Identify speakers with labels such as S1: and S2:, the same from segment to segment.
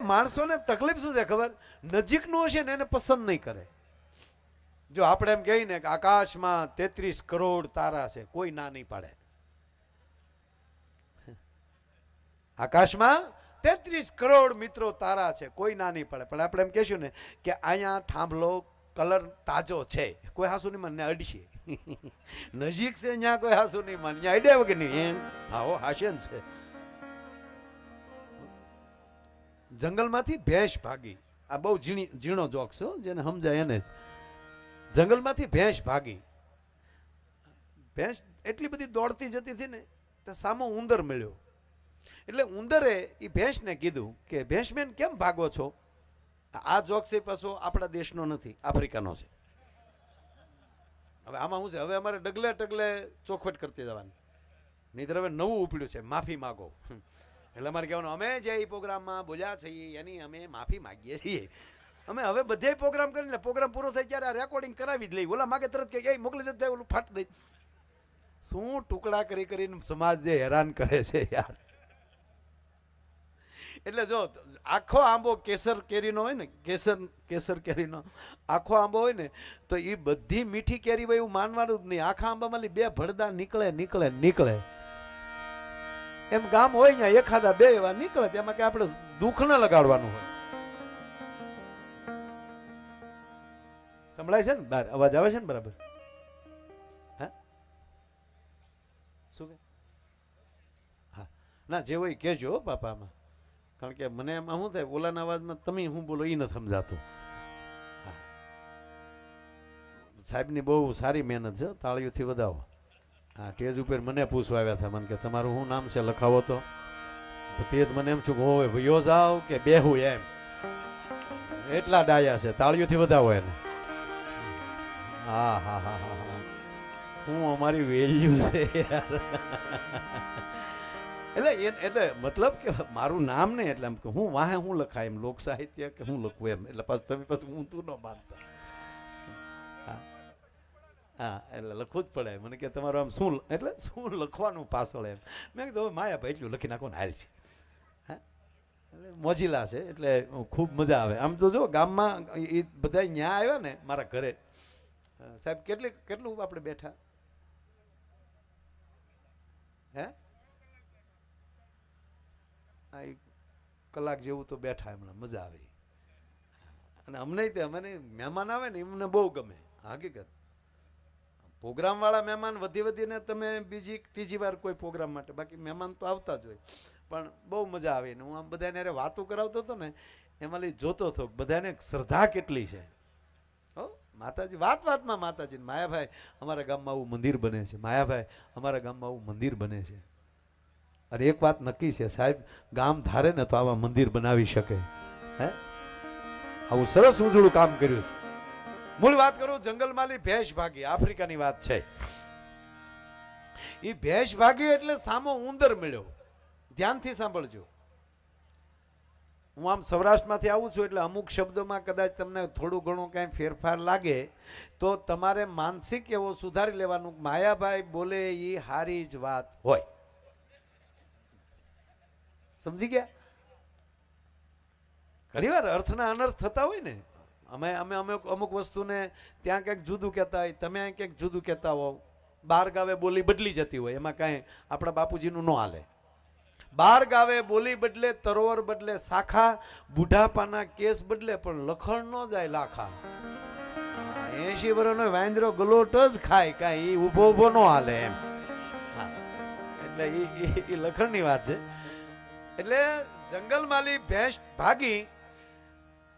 S1: માણસોને તકલીફ શું છે ખબર? નજીકનું હશે ને એને પસંદ નહીં કરે. જો આપણે એમ કહીએ ને કે આકાશમાં તેત્રીસ કરોડ તારા છે, કોઈ ના નહીં પાડે. આકાશમાં તેત્રીસ કરોડ મિત્રો તારા છે, કોઈ ના નહીં પડે. પણ આપણે એમ કહેશું ને કે અહીંયા થાંભલો કલર તાજો છે, કોઈ હાસુ નહીં મને અડશે. નજીક છે ત્યાં કોઈ હાસુ નહીં મને અડ્યા વગર નહીં. એમ? હા હો ને છે. જંગલમાંથી ભેંસ ભાગી. આ બહુ ઝીણી, ઝીણો જોક છે જેને સમજાય એને જંગલમાંથી ભેંસ ભાગી. ભેંસ એટલી બધી દોડતી જતી હતી ને, તો સામો ઉંદર મળ્યો. એટલે ઉંદરે એ ભેંસને કીધું કે ભેંસમેન કેમ ભાગો છો? આ જોક છે પાછો આપણા દેશનો નથી, આફ્રિકાનો છે. હવે આમાં શું છે? હવે અમારે ડગલે ડગલે ચોખવટ કરતી જવાની. નહીંતર હવે નવું ઉપડ્યું છે, માફી માગો. એટલે અમારે કહેવાનું, અમે જે એ પ્રોગ્રામમાં બોલ્યા છીએ એની અમે માફી માગીએ છીએ. અમે હવે બધે પ્રોગ્રામ કરીને પ્રોગ્રામ પૂરો થઈ ત્યારે આ રેકોર્ડિંગ કરાવી જ લઈ ઓલા માગે તરત કે, એ, મોકલી જતા ઓલું ફાટ દઈ શું ટુકડા કરી કરીને સમાજ જે હેરાન કરે છે યાર. એટલે જો, આખો આંબો કેસર કેરીનો હોય ને, કેસર કેસર કેરીનો, આખો આંબો હોય ને, તો એ બધી મીઠી કેરી હોય એવું માનવાનું જ નહીં. આખા આંબામાંથી બે ભડદા નીકળે નીકળે નીકળે. એમ ગામ હોય ને એખાદા બે એવા નીકળે એમાં કે આપણે દુઃખ ન લગાડવાનું હોય. સંભળાય છે ને? બાર, અવાજ આવે છે ને બરાબર? હા? શું હા. ના, જે હોય કહેજો પાપામાં કારણ કે મને એમાં શું થાય, ઓલાના અવાજમાં તમે હું બોલો એ નથી સમજાતું. સાહેબની બહુ સારી મહેનત છે તાળીઓથી વધાવો. હા સ્ટેજ ઉપર મને પૂછવા આવ્યા હતા, મને કે તમારું શું નામ છે? લખાવો તો. તો જ મને એમ છું હોવે વયો જાવ કે બેહું એમ. એટલા ડાયા છે, તાળીઓથી વધાવો એને. હા હા હા હા હા. હું અમારી વેલ્યુ છે એટલે એ, એટલે મતલબ કે મારું નામ નહીં, એટલે એમ કે હું વાહે હું લખાય એમ લોક સાહિત્ય કે હું લખું એમ. એટલે પાછું તમે પછી હું તું ન માનતા. હા, એટલે લખવું જ પડે. મને કે તમારું આમ શું એટલે શું લખવાનું પાછળ એમ. મેં કીધું, હવે માયા ભાઈ એટલું લખી નાખો ને હાલ છે. હા? એટલે મોજીલા છે, એટલે ખૂબ મજા આવે. આમ તો જો, ગામમાં એ બધા ન્યા આવ્યા ને મારા ઘરે. સાહેબ, કેટલી, કેટલું આપણે બેઠા? હે? આ કલાક જેવું તો બેઠા હમણાં મજા આવી. અને અમને તે, અમને મહેમાન આવે ને એમને બહુ ગમે. હકીકત. પ્રોગ્રામ વાળા મહેમાન વધી વધીને તમે બીજી ત્રીજી વાર કોઈ પ્રોગ્રામ માટે. બાકી મહેમાન તો આવતા જ હોય. પણ બહુ મજા આવી ને. હું આમ બધાને અરે વાતો કરાવતો હતો ને એમાં લઈ જોતો હતો બધાને શ્રદ્ધા કેટલી છે. હો, માતાજી, વાત વાતમાં માતાજી માયાભાઈ અમારા ગામમાં આવું મંદિર બને છે. માયાભાઈ અમારા ગામમાં આવું મંદિર બને છે. અને એક વાત નક્કી છે, સાહેબ, ગામ ધારે ને તો આવા મંદિર બનાવી શકે. હે? આવું સરસ ઉજળું કામ કર્યું. મૂળ વાત કરું, જંગલમાંની ભેંસ ભાગી, આફ્રિકાની વાત છે. એ ભેંસ ભાગી એટલે સામો ઉંદર મળ્યો. ધ્યાનથી સાંભળજો. હું આમ સૌરાષ્ટ્રમાંથી આવું છું એટલે અમુક શબ્દોમાં કદાચ તમને થોડું ઘણું કાંઈ ફેરફાર લાગે, તો તમારે માનસિક એવો સુધારી લેવાનું, માયાભાઈ બોલે એ હારી જ વાત હોય. સમજી ગયા? ઘણીવાર અર્થના અનર્થ થતા હોય ને. અમે અમે અમુક અમુક વસ્તુને ત્યાં કંઈક જુદું કહેતા હોય, તમે અહીં કંઈક જુદું કહેતા હોવ. બાર ગાવે બોલી બદલી જતી હોય, એમાં કાંઈ આપણા બાપુજીનું ન હાલે. બાર ગાવે બોલી બદલે, તરોવર બદલે, શાખા, બુઢાપાના કેસ બદલે, પણ લખણ ન જાય લાખા. એસી વર્ષનો વાંદરો ગલોટ જ ખાય, કાંઈ એ ઊભો ઊભો ન હાલે એમ. એટલે એ લખણની વાત છે. એટલે જંગલમાલી ભેંસ ભાગી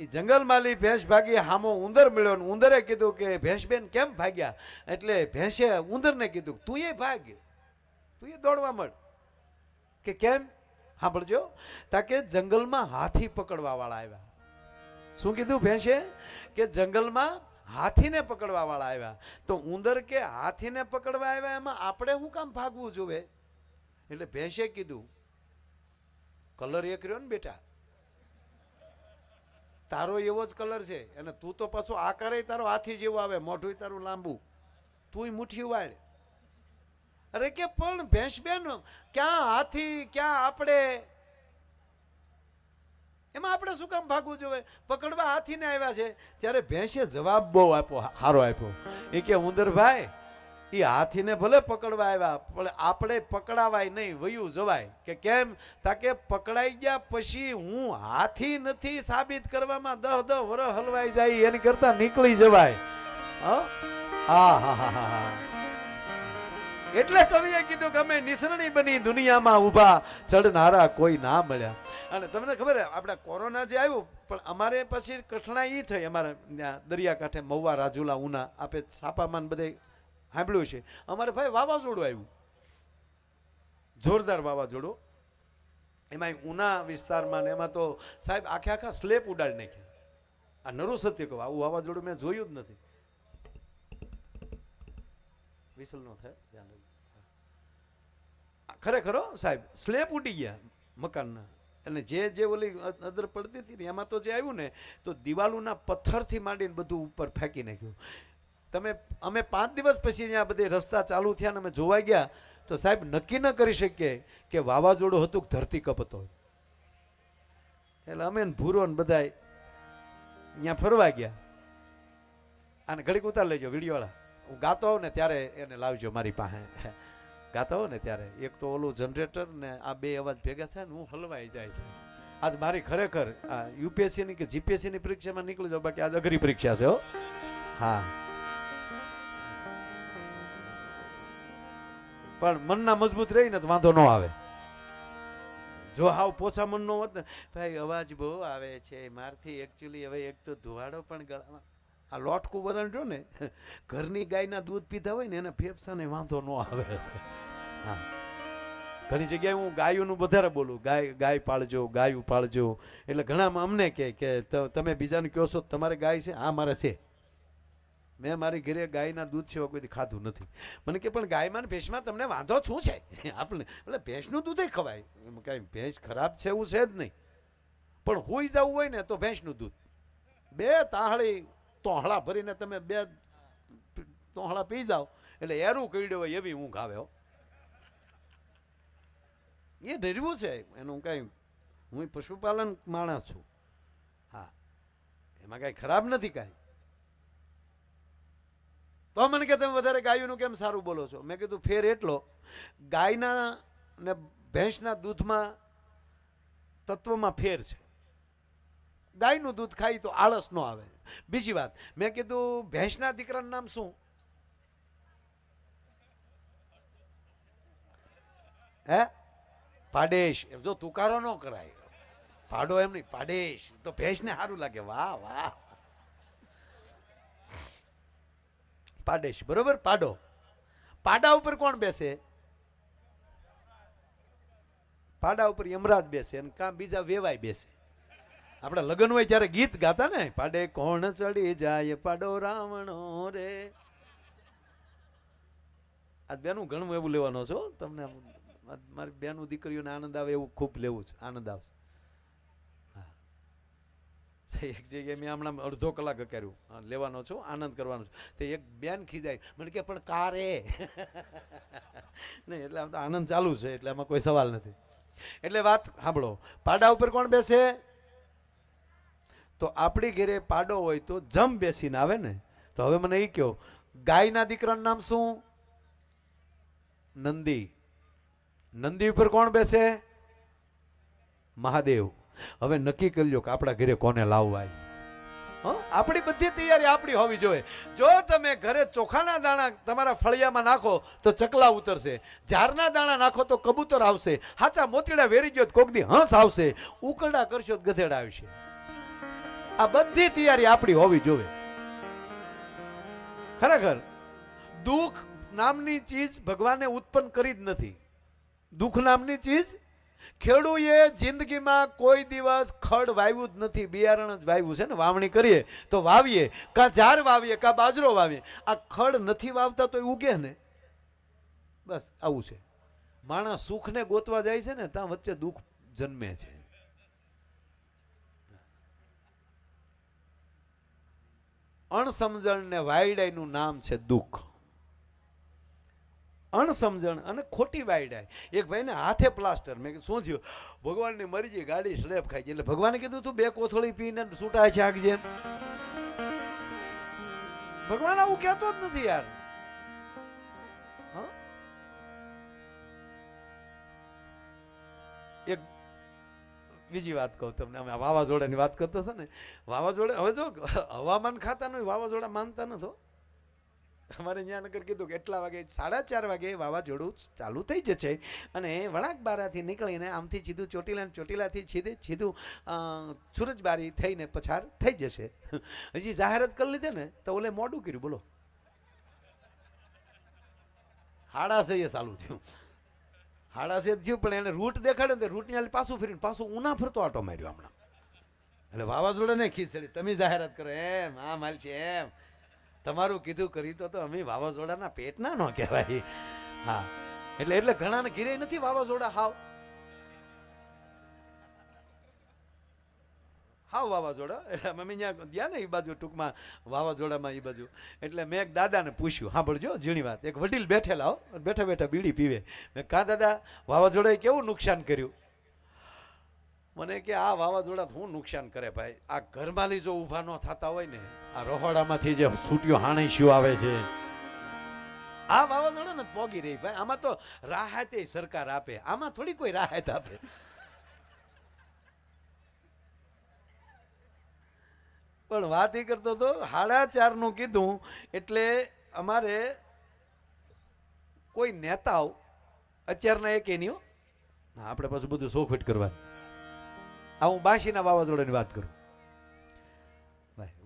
S1: એ જંગલમાલી ભેંસ ભાગી હામો ઉંદર મળ્યો ને ઉંદરે કીધું કે, ભેંસબેન કેમ ભાગ્યા? એટલે ભેંસે ઉંદરને કીધું, તું એ ભાગ, તું એ દોડવા મળ. કે કેમ? સાંભળજો. તાકે જંગલમાં હાથી પકડવા વાળા આવ્યા. શું કીધું ભેંસે? કે જંગલમાં હાથીને પકડવા વાળા આવ્યા. તો ઉંદર કે હાથીને પકડવા આવ્યા એમાં આપણે શું કામ ભાગવું જોવે? એટલે ભેંસે કીધું, કલર એક રહ્યો ને બેટા તારો એવો જ કલર છે અને તું તો પાછો આકારે તારો હાથી જેવો આવે, મોઢું તારું લાંબુ. તુંય મુઠ્ઠી વાળ અરે કે પણ ભેંસ બેન, ક્યાં હાથી, ક્યાં આપણે? એમાં આપણે શું કામ ભાગવું જોઈએ? પકડવા હાથીને આવ્યા છે. ત્યારે ભેંસે જવાબ બહુ આપ્યો સારો આપ્યો. એ કે, ઉંદરભાઈ એ હાથીને ભલે પકડવા આવ્યા, પણ આપણે પકડાવાય નહીં. વયું જવાય કે કેમ? તાકે પકડાઈ ગયા પછી હું હાથી નથી સાબિત કરવામાં દહ દહ વર હલવાઈ જાય, એની કરતા નીકળી જવાય. હા? હા હા હા એટલે કવિએ કીધું કે અમે નિસરણી બની દુનિયામાં ઊભા, ચડનારા કોઈ ના મળ્યા. અને તમને ખબર આપણે કોરોના જે આવ્યું, પણ અમારે પછી કઠણાઈ થઈ. અમારે દરિયાકાંઠે મહુવા રાજુલા ઉના, આપે છાપામાં બધે સાંભળ્યું છે. અમારે ભાઈ વાવાઝોડું આવ્યું. જોરદાર વાવાઝોડું. એમાં ઉના વિસ્તારમાં ને એમાં તો સાહેબ આખે આખા સ્લેપ ઉડાડી નાખ્યા. આ નરુ સત્ય કહું, આવું વાવાઝોડું મેં જોયું જ નથી. વિસલ નો થાય, ધ્યાન ખરેખર સાહેબ, સ્લેબ ઉડી ગયા મકાનના. અને જે જે ઓલી અદર પડતી હતી ને એમાં તો જે આવ્યું ને, તો દિવાલોના પથ્થરથી માંડીને બધું ઉપર ફેંકી નાખ્યું. તમે, અમે પાંચ દિવસ પછી અહીંયા બધે રસ્તા ચાલુ થયા ને અમે જોવા ગયા, તો સાહેબ નક્કી ન કરી શકીએ કે વાવાઝોડું હતું કે ધરતીકપ હતો. એટલે અમે ભૂરો ને બધાય અહીંયા ફરવા ગયા. અને ઘડીક ઉતાર લેજો વિડીયોવાળા. હું ગાતો હોઉં ને ત્યારે એને લાવજો મારી પાસે. ગાતો હોઉં ને ત્યારે. એક તો ઓલું જનરેટર ને આ બે અવાજ ભેગા થાય ને હું હલવાઈ જાય છે. આજ મારી ખરેખર આ યુપીએસસીની કે જીપીએસસીની પરીક્ષામાં નીકળી જાઉં, બાકી આજ અઘરી પરીક્ષા છે હો. હા. પણ મનના મજબૂત રહી ને તો વાંધો ન આવે. જો હાવ પોછા મનનો હોત ને, ભાઈ, અવાજ બહુ આવે છે મારથી એકચ્યુઅલી હવે એક તો ધુવાડો પણ ગળામાં. આ લોટકું વરણ જો ને, ઘરની ગાયના દૂધ પીધા હોય ને, એને ફેફસાને વાંધો ન આવે. છે હા. ઘણી જગ્યાએ હું ગાયોનું વધારે બોલું. ગાય ગાય પાળજો, ગાયું પાળજો. એટલે ઘણામાં અમને કહે કે તમે બીજાને કહો છો તમારે ગાય છે હા મારે છે. મેં મારી ઘરે ગાયના દૂધ સિવાય કોઈથી ખાધું નથી. મને કે, પણ ગાયમાં ને ભેંસમાં તમને વાંધો શું છે? આપણે, એટલે ભેંસનું દૂધ ખવાય. કાંઈ ભેંસ ખરાબ છે એવું છે જ નહીં. પણ હોઈ જવું હોય ને તો ભેંસનું દૂધ. બે તાહળી તોહળા ભરીને તમે બે તોહળા પી જાઓ. એટલે એરું કઈડ્યો હોય એવી ઊંઘ આવે એ ડરવું છે. એનું કાંઈ, હું પશુપાલન માણસ છું. હા. એમાં કાંઈ ખરાબ નથી કાંઈ. તો મને કે તમે વધારે ગાયોનું કેમ સારું બોલો છો? મેં કીધું, ફેર એટલો, ગાયના ને ભેંસના દૂધમાં તત્વમાં ફેર છે. ગાયનું દૂધ ખાઈ તો આળસ ન આવે. બીજી વાત, મેં કીધું, ભેંસના દીકરાનું નામ શું? હે? પાડેશ. જો તુકારો ન કરાય. પાડો એમ નહીં, પાડેશ. તો ભેંસને સારું લાગે. વાહ વાહ. પાડેશ, બરોબર? પાડો. પાડા ઉપર કોણ બેસે? પાડા ઉપર યમરાજ બેસે અને કાં બીજા વેવાય બેસે. આપણે લગ્ન હોય ત્યારે ગીત ગાતા ને, પાડે કોણ ચડી જાય પાડો રાવણો રે. આજ બેનું ઘણું એવું લેવાનો છો તમને મારી બેનું દીકરીઓને આનંદ આવે એવું ખૂબ લેવું છે, આનંદ આવશે. એક જગ્યાએ મેં હમણાં અડધો કલાક કર્યું. લેવાનો છું, આનંદ કરવાનો છું. તે એક બેન ખીજાય. મને કે, પણ કારે નહીં, એટલે આમ તો આનંદ ચાલુ છે, એટલે આમાં કોઈ સવાલ નથી. એટલે વાત સાંભળો. પાડા ઉપર કોણ બેસે? તો આપણી ઘરે પાડો હોય તો જમ બેસીને આવે ને. તો હવે મને એ કહો, ગાયના દીકરાનું નામ શું? નંદી. નંદી ઉપર કોણ બેસે? મહાદેવ. હવે નક્કી કરી લો કે આપણા ઘરે કોને લાવવા આપણી બધી તૈયારી આપણી હોવી જોઈએ. જો તમે ઘરે ચોખાના દાણા તમારા ફળિયામાં નાખો તો ચકલા ઉતરશે. ઝારના દાણા નાખો તો કબૂતર આવશે. હાચા મોતીડા વેરી ગયો કોકની હંસ આવશે. ઉકરડા કરશો તો ગધેડા આવશે. આ બધી તૈયારી આપણી હોવી જોઈએ. ખરેખર, દુઃખ નામની ચીજ ભગવાને ઉત્પન્ન કરી જ નથી. દુઃખ નામની ચીજ ખેડૂએ જિંદગીમાં કોઈ દિવસ ખડ વાવ્યું જ નથી, બિયારણ જ વાવ્યું છે ને, વાવણી કરીએ તો વાવીએ, કાં ઝાડ વાવીએ, કાં બાજરો વાવીએ. આ ખડ નથી વાવતા તો ઉગે ને? બસ, આવું છે. માણસ સુખને ગોતવા જાય છે ને, ત્યાં વચ્ચે દુઃખ જન્મે છે. અણસમજણ ને વાયડાઈનું નામ છે દુઃખ. અણસમજણ અને ખોટી વાયડાય એક ભાઈને હાથે પ્લાસ્ટર મેં કીધું, શું થયું? ભગવાનની મરજી ગાડી સ્લેપ ખાઈ છે એટલે ભગવાને કીધું, તું બે કોથળી પીને છૂટાય છે આગ જેમ. ભગવાન આવું કહેતો જ નથી યાર? એક બીજી વાત કહું તમને. અમે વાવાઝોડાની વાત કરતો હતો ને. વાવાઝોડા, હવે જો હવામાન ખાતાનું, વાવાઝોડા માનતા નતો અમારે નગર કીધું કે એટલા વાગે, સાડા ચાર વાગે વાવાઝોડું ચાલુ થઈ જશે અને વળાંક બારાથી નીકળીને આમથી સીધું ચોટીલા ચોટીલાથી સીધે સીધું સુરજબારી થઈને પછાર થઈ જશે. હજી જાહેરાત કરી લીધે ને તો ઓલે મોડું કર્યું, બોલો. હાડાશે એ ચાલુ થયું. હાડાશે થયું, પણ એને રૂટ દેખાડે ને રૂટની હાલ પાછું ફરીને, પાછું ઉના ફરતો આટો માર્યો હમણાં. એટલે વાવાઝોડાને ખીચડી, તમે જાહેરાત કરો, એમ, આ માલ છે, એમ. તમારું કીધું કરી તો તો અમે વાવાઝોડાના પેટના ન કહેવાય. હા. એટલે એટલે ઘણાને ઘીરે નથી વાવાઝોડા? હાવ. હાવ વાવાઝોડા? એટલે અમે ત્યાં ગયા ને એ બાજુ ટૂંકમાં, વાવાઝોડામાં એ બાજુ. એટલે મેં એક દાદાને પૂછ્યું, સાંભળજો, ઝીણી વાત. એક વડીલ બેઠેલા હો બેઠા બેઠા બીડી પીવે. મેં કાં દાદા, વાવાઝોડાએ કેવું નુકસાન કર્યું? મને કે આ વાવાઝોડા શું નુકસાન કરે ભાઈ. આ ઘરમાંથી જો ઊભા ન થતા હોય ને, આ રહોડામાંથી જે છૂટ્યો હાણીશ્યું આવે છે. આ વાવાઝોડા ને પોગી રહી ભાઈ. આમાં તો રાહતે સરકાર આપે. આમાં થોડી કોઈ રાહત આપે. પણ વાત એ કરતો હતો સાડા ચારનું કીધું એટલે અમારે કોઈ નેતાઓ, અત્યારના એક એની હો. આપણે પાછું બધું સોખવટ કરવાનું આ હું બાશીના વાવાઝોડાની વાત કરું.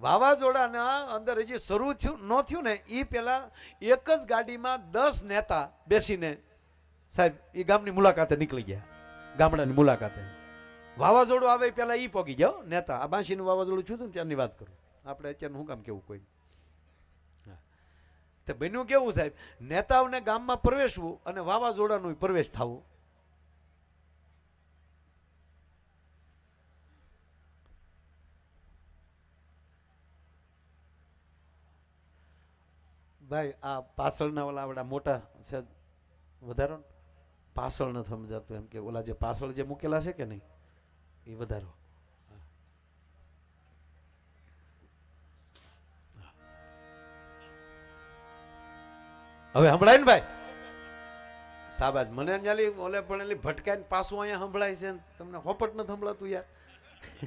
S1: વાવાઝોડાના અંદર હજી શરૂ થયું, ન થયું ને એ પહેલાં એક જ ગાડીમાં દસ નેતા બેસીને સાહેબ એ ગામની મુલાકાતે નીકળી ગયા. ગામડાની મુલાકાતે. વાવાઝોડું આવે પહેલા એ પગી જાઓ નેતા. આ બાંશીનું વાવાઝોડું છું ને ત્યારની વાત કરું. આપણે અત્યારનું શું કામ કેવું કોઈ. તો બન્યું કેવું સાહેબ? નેતાઓને ગામમાં પ્રવેશવું અને વાવાઝોડાનું પ્રવેશ થવું. ભાઈ, આ પાછળના ઓલા આપણા મોટા છે, વધારો પાછળ નથી સમજાતું એમ કે ઓલા જે પાછળ જે મૂકેલા છે કે નહીં, એ વધારો. હવે સંભળાય ને ભાઈ? સાબાજ મને અંજાલી ઓલે પણ એલી ભટકાઈને પાછું અહીંયા સંભળાય છે ને તમને હોપટ નથી સંભળાતું યાર?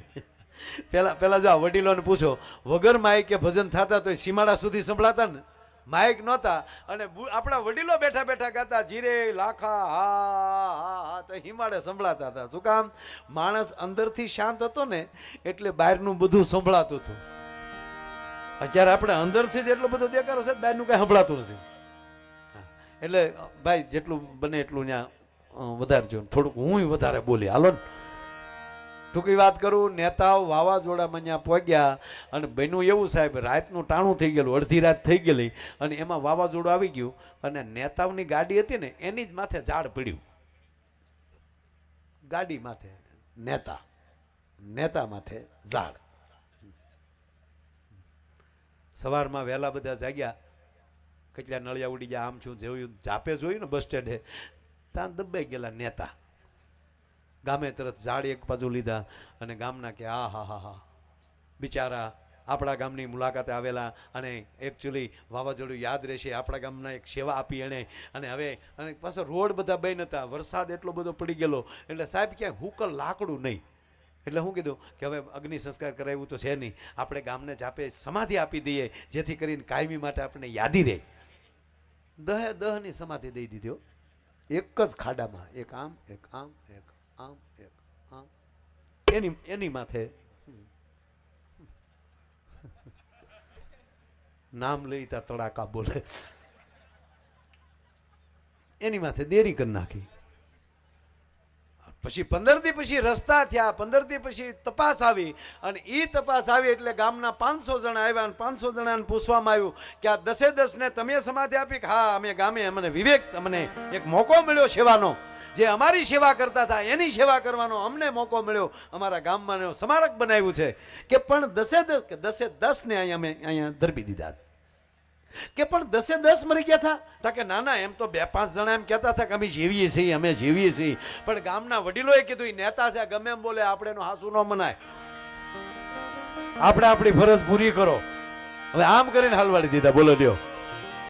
S1: પેલા પેલા જો વડીલોને પૂછો, વગર માય કે ભજન થતા તો સીમાડા સુધી સંભળાતા ને? માઇક નહોતા. અને આપણા વડીલો બેઠા બેઠા ગાતા, જીરે, લાખા, હા હા હિમાડે સંભળાતા હતા. શું કામ? માણસ અંદરથી શાંત હતો ને, એટલે બહારનું બધું સંભળાતું હતું. અત્યારે આપણે અંદરથી જ એટલો બધો દેખાડો છે, બહારનું કાંઈ સંભળાતું નથી. એટલે, ભાઈ, જેટલું બને એટલું ત્યાં વધારજો. થોડુંક હું વધારે બોલી. હાલો ને. ટૂંકી વાત કરું, નેતાઓ વાવાઝોડામાં ત્યાં પહોંચ્યા અને બન્યું એવું સાહેબ, રાતનું ટાણું થઈ ગયેલું, અડધી રાત થઈ ગયેલી અને એમાં વાવાઝોડું આવી ગયું અને નેતાઓની ગાડી હતી ને, એની જ માથે ઝાડ પડ્યું. ગાડી માથે નેતા નેતા માથે ઝાડ. સવારમાં વહેલા બધા જાગ્યા, કેટલા નળિયા ઉડી ગયા, આમ છું જોયું જાપે જોયું ને બસ સ્ટેન્ડે, ત્યાં દબાઈ ગયેલા નેતા. ગામે તરત ઝાડ એક બાજુ લીધા અને ગામના કે, આ, હા હા હા. બિચારા આપણા ગામની મુલાકાતે આવેલા અને એકચ્યુઅલી વાવાઝોડું યાદ રહેશે, આપણા ગામના એક સેવા આપી એણે. અને હવે, અને પાછો રોડ બધા બંધ હતા, વરસાદ એટલો બધો પડી ગયેલો. એટલે સાહેબ ક્યાંય હુકલ લાકડું નહીં. એટલે હું કીધું કે, હવે અગ્નિ સંસ્કાર કરાવ્યું તો છે નહીં. આપણે ગામને જાપે સમાધિ આપી દઈએ, જેથી કરીને કાયમી માટે આપણે યાદી રહે. દહે દહની સમાધિ દઈ દીધો એક જ ખાડામાં, એક આમ એક આમ, એક આમ એક, આમ. એની એની માથે. નામ લઈ તા તડાકા બોલે. એની માથે દેરી કરી નાખી. પછી પંદરથી પછી રસ્તા થયા, પંદરથી પછી તપાસ આવી. અને એ તપાસ આવી એટલે ગામના પાંચસો જણા આવ્યા અને પાંચસો જણાને પૂછવામાં આવ્યું કે આ દસે દસને તમે સમાધિ આપી કે હા, અમે ગામે અમને વિવેક અમને એક મોકો મળ્યો સેવાનો. જે અમારી સેવા કરતા હતા, એની સેવા કરવાનો અમને મોકો મળ્યો. અમારા ગામમાં સ્મારક બનાવ્યું છે કે પણ દસે દસ કે દસે દસ ને અહીંયા અમે અહીંયા ધરબી દીધા. કે પણ દસે દસ મરી ગયા હતા? તા કે ના ના, એમ તો બે પાંચ જણા એમ કહેતા હતા કે અમે જીવીએ છીએ, અમે જીવીએ છીએ. પણ ગામના વડીલોએ કીધું એ નેતા છે, ગમે એમ બોલે, આપણે એનું હાસુ ન મનાય. આપણે આપણી ફરજ પૂરી કરો. હવે આમ કરીને હાલવાડી દીધા. બોલો દ્યો